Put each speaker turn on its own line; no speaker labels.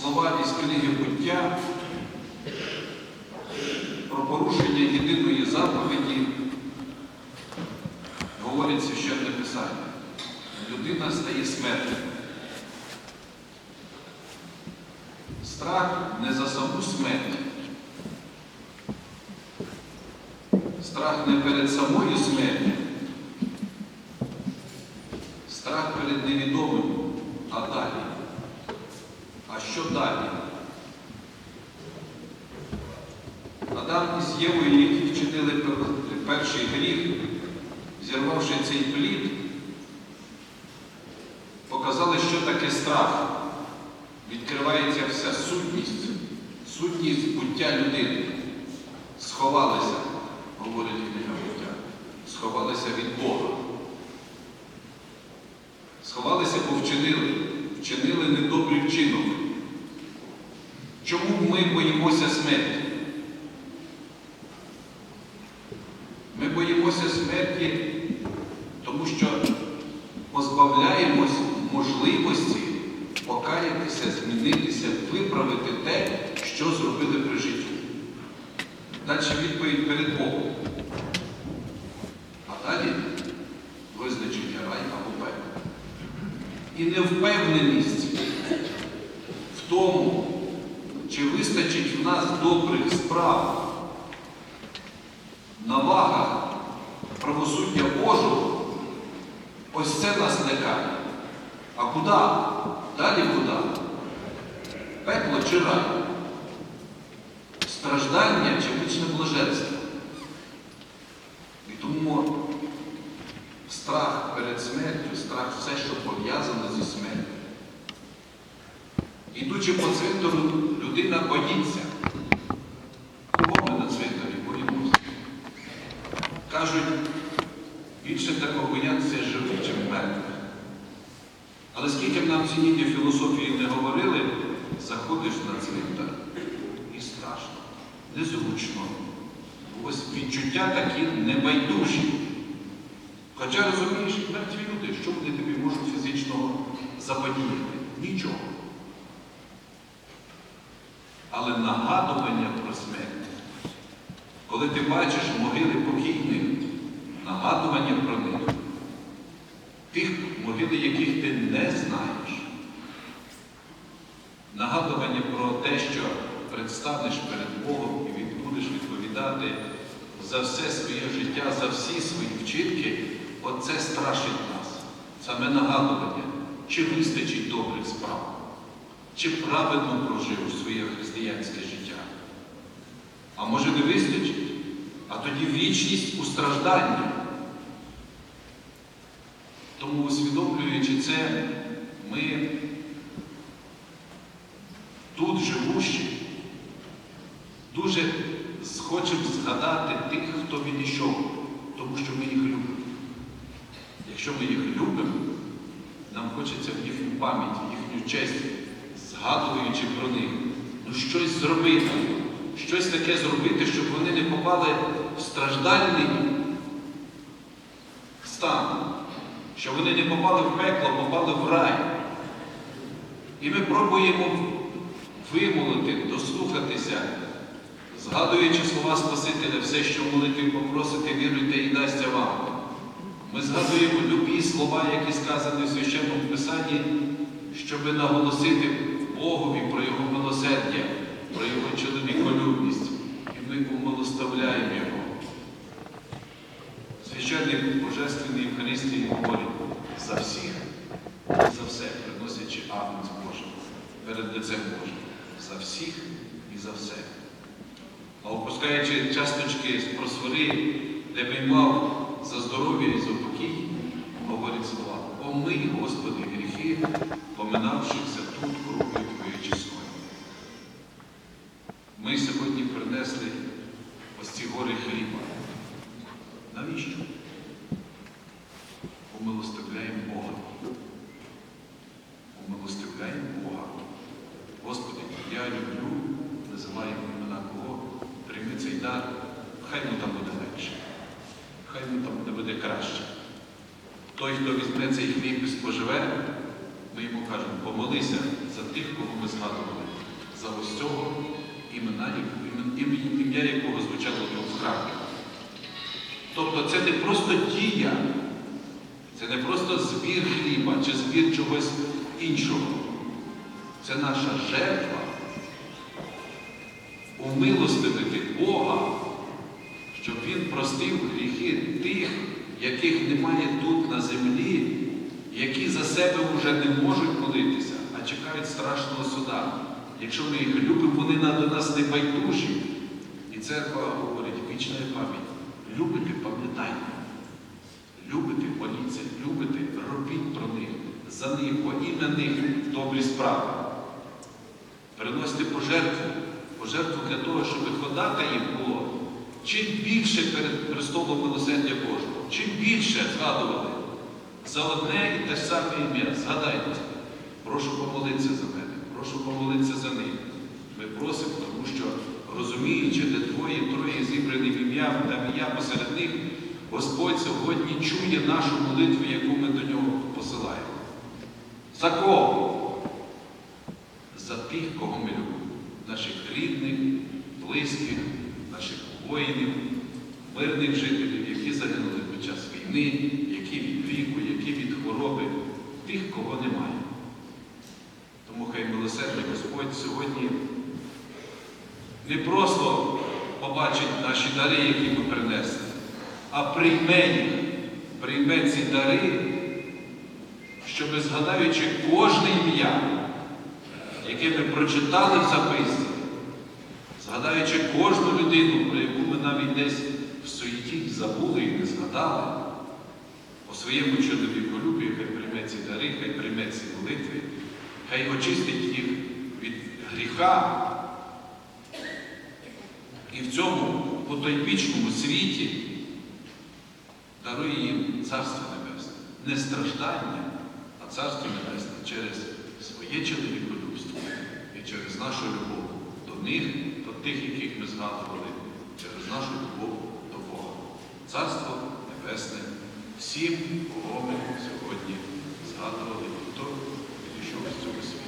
слова із книги буття про порушення єдиної заповіді говорить священне писання. Людина стає смертною. Страх не за саму смерть. Страх не перед самою смертю. Страх перед невідомим, а далі. Що далі? Адам із Євою, вчинили перший гріх, зірвавши цей плід, показали, що таке страх. Відкривається вся сутність, сутність буття людини. Сховалися, говорить книга буття, сховалися від Бога. Сховалися, бо вчинили, вчинили недобрий вчинок. Чому ми боїмося смерті? Ми боїмося смерті, тому що позбавляємось можливості покаятися, змінитися, виправити те, що зробили при житті. Далі відповідь перед Богом. А далі визначення рай або пекло. І невпевненість в тому, чи вистачить в нас добрих справ на вагах правосуддя Божого, ось це нас лякає. А куди? Далі куди? Пекло чи рай? Страждання чи вічне блаженство? І тому страх перед смертю, страх все, що пов'язане зі смертю. Ідучи по цвинтару, людина боїться. Кого ми на цвинтарі боїмося? Кажуть, більше такого бояться живих, чим мертвих. Але скільки б нам цій філософії не говорили, заходиш на цвинтар і страшно, незручно. Ось відчуття такі небайдужі. Хоча розумієш, мертві люди, що вони тобі можуть фізично заподіяти? Нічого. Але нагадування про смерть, коли ти бачиш могили покійних, нагадування про них, тих могили, яких ти не знаєш, нагадування про те, що предстанеш перед Богом і від- будеш відповідати за все своє життя, за всі свої вчинки, оце страшить нас. Саме нагадування, чи вистачить добрих справ, чи праведно прожив своє християнське життя. А може не вистачить, а тоді вічність у стражданні. Тому, усвідомлюючи це, ми тут живущі, дуже хочемо згадати тих, хто відійшов, тому що ми їх любимо. Якщо ми їх любимо, нам хочеться в їхню пам'ять, в їхню честь, згадуючи про них, ну щось зробити, щось таке зробити, щоб вони не попали в страждальний стан, щоб вони не попали в пекло, попали в рай. І ми пробуємо вимолити, дослухатися, згадуючи слова Спасителя, все, що в молитві попросите, віруйте і дасться вам. Ми згадуємо любі слова, які сказані в священному Писанні, щоб наголосити Богові про Його милосердя, про Його чоловіколюбність. І ми умилоставляємо Його. Священник Божественний Євхаристії говорить за всіх і за все, приносячи агнець Божий перед лицем Божим. За всіх і за все. А опускаючи часточки з просвори, де би мав за здоров'я і за покій, говорить слова, омий, Господи, гріхи, поминавшихся тут кров'ю Твоєю чесною. Ми сьогодні принесли ось ці гори хліба. Навіщо? Умилостивляємо Бога. Умилостивляємо Бога. Господи, я люблю, називаємо імена кого, прийми цей дар, хай йому там буде легше, хай йому там не буде краще. Той, хто візьме цей хліб і споживе, ми йому кажемо, помолися за тих, кого ми згадували. за ось цього імена, ім'я якого звучало тут в храмі. Тобто це не просто дія, це не просто збір хліба чи збір чогось іншого. Це наша жертва умилостивити Бога, щоб Він простив гріхи тих, яких немає тут на землі, які за себе вже не можуть молитися, а чекають страшного суда. Якщо ми їх любимо, вони до нас не байдужі. І церква говорить, вічна пам'ять. Любите, пам'ятайте. Любите, моліться, любите, робіть про них, за них, во ім'я них добрі справи. Переносите пожертву, пожертву для того, щоб ходати їм було. Чим більше перед престолом милосердя Божого, чим більше згадували за одне і те ж саме ім'я. Згадайте, прошу помолитися за мене, прошу помолитися за них. Ми просимо, тому що розуміючи, де двоє, троє зібрані в ім'я, там і я посеред них, Господь сьогодні чує нашу молитву, яку ми до нього посилаємо. За кого? За тих, кого ми любимо, наших рідних, близьких, наших воїнів, мирних жителів, які загинули під час війни, які від віку, які від хвороби, тих, кого немає. Тому хай милосердний Господь сьогодні не просто побачить наші дари, які ми принесли, а прийме їх, прийме ці дари, щоб згадаючи кожне ім'я, яке ми прочитали в записці, кожну людину, про яку ми навіть десь в суєті забули і не згадали, по своєму чоловіколюбі, хай прийме ці дари, хай прийме ці молитви, хай очистить їх від гріха. І в цьому потойбічному світі дарує їм Царство Небесне. Не страждання, а Царство Небесне через своє чоловіколюбство і через нашу любов них, до тих, яких ми згадували, через нашу любов до Бога. Царство Небесне всім, кого ми сьогодні згадували, хто відійшов з цього світу.